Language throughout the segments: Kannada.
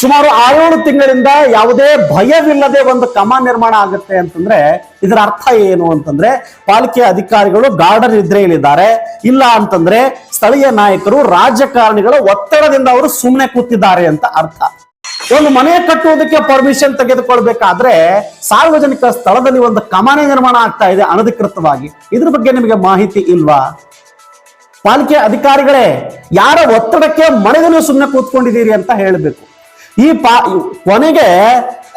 ಸುಮಾರು ಆರೇಳು ತಿಂಗಳಿಂದ ಯಾವುದೇ ಭಯವಿಲ್ಲದೆ ಒಂದು ಕಮಾನ್ ನಿರ್ಮಾಣ ಆಗುತ್ತೆ ಅಂತಂದ್ರೆ ಇದರ ಅರ್ಥ ಏನು ಅಂತಂದ್ರೆ ಪಾಲಿಕೆ ಅಧಿಕಾರಿಗಳು ಗಾರ್ಡನ್ ನಿದ್ರೆಯಲ್ಲಿದ್ದಾರೆ. ಇಲ್ಲ ಅಂತಂದ್ರೆ ಸ್ಥಳೀಯ ನಾಯಕರು ರಾಜಕಾರಣಿಗಳ ಒತ್ತಡದಿಂದ ಅವರು ಸುಮ್ಮನೆ ಕೂತಿದ್ದಾರೆ ಅಂತ ಅರ್ಥ. ಒಂದು ಮನೆ ಕಟ್ಟುವುದಕ್ಕೆ ಪರ್ಮಿಷನ್ ತೆಗೆದುಕೊಳ್ಬೇಕಾದ್ರೆ ಸಾರ್ವಜನಿಕ ಸ್ಥಳದಲ್ಲಿ ಒಂದು ಕಮಾನೆ ನಿರ್ಮಾಣ ಆಗ್ತಾ ಇದೆ ಅನಧಿಕೃತವಾಗಿ. ಇದ್ರ ಬಗ್ಗೆ ನಿಮಗೆ ಮಾಹಿತಿ ಇಲ್ವಾ? ಪಾಲಿಕೆ ಅಧಿಕಾರಿಗಳೇ, ಯಾರ ಒತ್ತಡಕ್ಕೆ ಮನೆದನ್ನು ಸುಮ್ಮನೆ ಕೂತ್ಕೊಂಡಿದ್ದೀರಿ ಅಂತ ಹೇಳಬೇಕು. ಈ ಪಾ ಕೊನೆಗೆ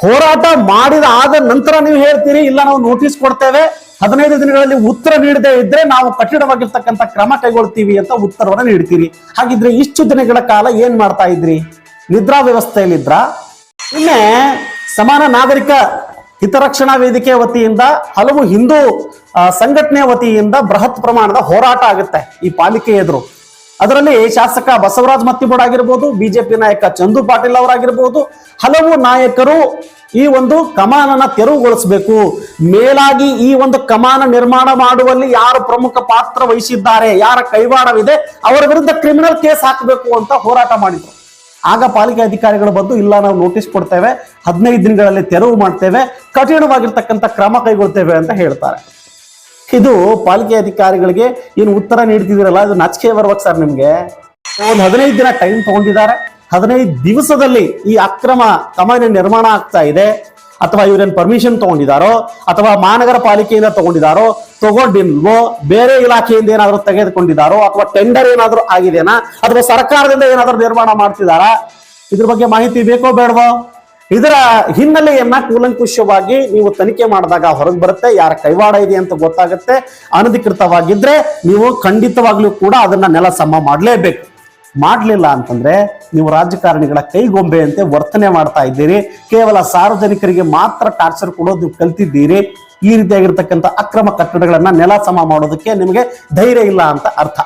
ಹೋರಾಟ ಮಾಡಿದ ಆದ ನಂತರ ನೀವು ಹೇಳ್ತೀರಿ, ಇಲ್ಲ ನಾವು ನೋಟಿಸ್ ಕೊಡ್ತೇವೆ, ಹದಿನೈದು ದಿನಗಳಲ್ಲಿ ಉತ್ತರ ನೀಡದೆ ಇದ್ರೆ ನಾವು ಕಠಿಣವಾಗಿರ್ತಕ್ಕಂಥ ಕ್ರಮ ಕೈಗೊಳ್ತೀವಿ ಅಂತ ಉತ್ತರವನ್ನ ನೀಡ್ತೀರಿ. ಹಾಗಿದ್ರೆ ಇಷ್ಟು ದಿನಗಳ ಕಾಲ ಏನ್ ಮಾಡ್ತಾ ಇದ್ರಿ? ನಿದ್ರಾ ವ್ಯವಸ್ಥೆಯಲ್ಲಿದ್ರ? ಇನ್ನೆ ಸಮಾನ ನಾಗರಿಕ ಹಿತರಕ್ಷಣಾ ವೇದಿಕೆ ವತಿಯಿಂದ ಹಲವು ಹಿಂದೂ ಸಂಘಟನೆ ವತಿಯಿಂದ ಬೃಹತ್ ಪ್ರಮಾಣದ ಹೋರಾಟ ಆಗುತ್ತೆ ಈ ಪಾಲಿಕೆ ಎದುರು. ಅದರಲ್ಲಿ ಶಾಸಕ ಬಸವರಾಜ್ ಮತ್ತಿಬೋಡ್ ಆಗಿರ್ಬೋದು, ಬಿಜೆಪಿ ನಾಯಕ ಚಂದು ಪಾಟೀಲ್ ಅವರಾಗಿರ್ಬೋದು, ಹಲವು ನಾಯಕರು ಈ ಒಂದು ಕಮಾನನ ತೆರವುಗೊಳಿಸಬೇಕು. ಮೇಲಾಗಿ ಈ ಒಂದು ಕಮಾನ ನಿರ್ಮಾಣ ಮಾಡುವಲ್ಲಿ ಯಾರು ಪ್ರಮುಖ ಪಾತ್ರ ವಹಿಸಿದ್ದಾರೆ, ಯಾರ ಕೈವಾಡವಿದೆ, ಅವರ ವಿರುದ್ಧ ಕ್ರಿಮಿನಲ್ ಕೇಸ್ ಹಾಕಬೇಕು ಅಂತ ಹೋರಾಟ ಮಾಡಿದ್ರು. ಆಗ ಪಾಲಿಕೆ ಅಧಿಕಾರಿಗಳು ಬಂದು, ಇಲ್ಲ, ನಾವು ನೋಟಿಸ್ ಕೊಡ್ತೇವೆ, ಹದಿನೈದು ದಿನಗಳಲ್ಲಿ ತೆರವು ಮಾಡ್ತೇವೆ, ಕಠಿಣವಾಗಿರ್ತಕ್ಕಂಥ ಕ್ರಮ ಕೈಗೊಳ್ತೇವೆ ಅಂತ ಹೇಳ್ತಾರೆ. ಇದು ಪಾಲಿಕೆ ಅಧಿಕಾರಿಗಳಿಗೆ ಏನು ಉತ್ತರ ನೀಡ್ತಿದಿರಲ್ಲ ಇದು ನಾಚಿಕೆ ಬರ್ಬೇಕು ಸರ್ ನಿಮ್ಗೆ? ಒಂದು ಹದಿನೈದು ದಿನ ಟೈಮ್ ತಗೊಂಡಿದ್ದಾರೆ. ಹದಿನೈದು ದಿವಸದಲ್ಲಿ ಈ ಅಕ್ರಮ ಕಮಾನ ನಿರ್ಮಾಣ ಆಗ್ತಾ ಇದೆ. ಅಥವಾ ಇವರೇನ್ ಪರ್ಮಿಷನ್ ತಗೊಂಡಿದಾರೋ ಅಥವಾ ಮಹಾನಗರ ಪಾಲಿಕೆಯಿಂದ ತಗೊಂಡಿದಾರೋ ತಗೊಂಡಿಲ್ವೋ, ಬೇರೆ ಇಲಾಖೆಯಿಂದ ಏನಾದರೂ ತೆಗೆದುಕೊಂಡಿದಾರೋ ಅಥವಾ ಟೆಂಡರ್ ಏನಾದ್ರೂ ಆಗಿದೆನಾ ಅಥವಾ ಸರ್ಕಾರದಿಂದ ಏನಾದರೂ ನಿರ್ಮಾಣ ಮಾಡ್ತಿದಾರಾ ಇದ್ರ ಬಗ್ಗೆ ಮಾಹಿತಿ ಬೇಕೋ ಬೇಡವೋ? ಇದರ ಹಿನ್ನೆಲೆಯನ್ನ ಕೂಲಂಕುಷವಾಗಿ ನೀವು ತನಿಖೆ ಮಾಡಿದಾಗ ಹೊರಗೆ ಬರುತ್ತೆ, ಯಾರ ಕೈವಾಡ ಇದೆ ಅಂತ ಗೊತ್ತಾಗುತ್ತೆ. ಅನಧಿಕೃತವಾಗಿದ್ರೆ ನೀವು ಖಂಡಿತವಾಗ್ಲೂ ಕೂಡ ಅದನ್ನ ನೆಲ ಸಮ ಮಾಡಲೇಬೇಕು. ಮಾಡಲಿಲ್ಲ ಅಂತಂದ್ರೆ ನೀವು ರಾಜಕಾರಣಿಗಳ ಕೈಗೊಂಬೆಯಂತೆ ವರ್ತನೆ ಮಾಡ್ತಾ ಇದ್ದೀರಿ. ಕೇವಲ ಸಾರ್ವಜನಿಕರಿಗೆ ಮಾತ್ರ ಟಾರ್ಚರ್ ಕೊಡೋದು ನೀವು ಕಲ್ತಿದ್ದೀರಿ. ಈ ರೀತಿಯಾಗಿರ್ತಕ್ಕಂಥ ಅಕ್ರಮ ಕಟ್ಟಡಗಳನ್ನ ನೆಲ ಸಮ ಮಾಡೋದಕ್ಕೆ ನಿಮಗೆ ಧೈರ್ಯ ಇಲ್ಲ ಅಂತ ಅರ್ಥ.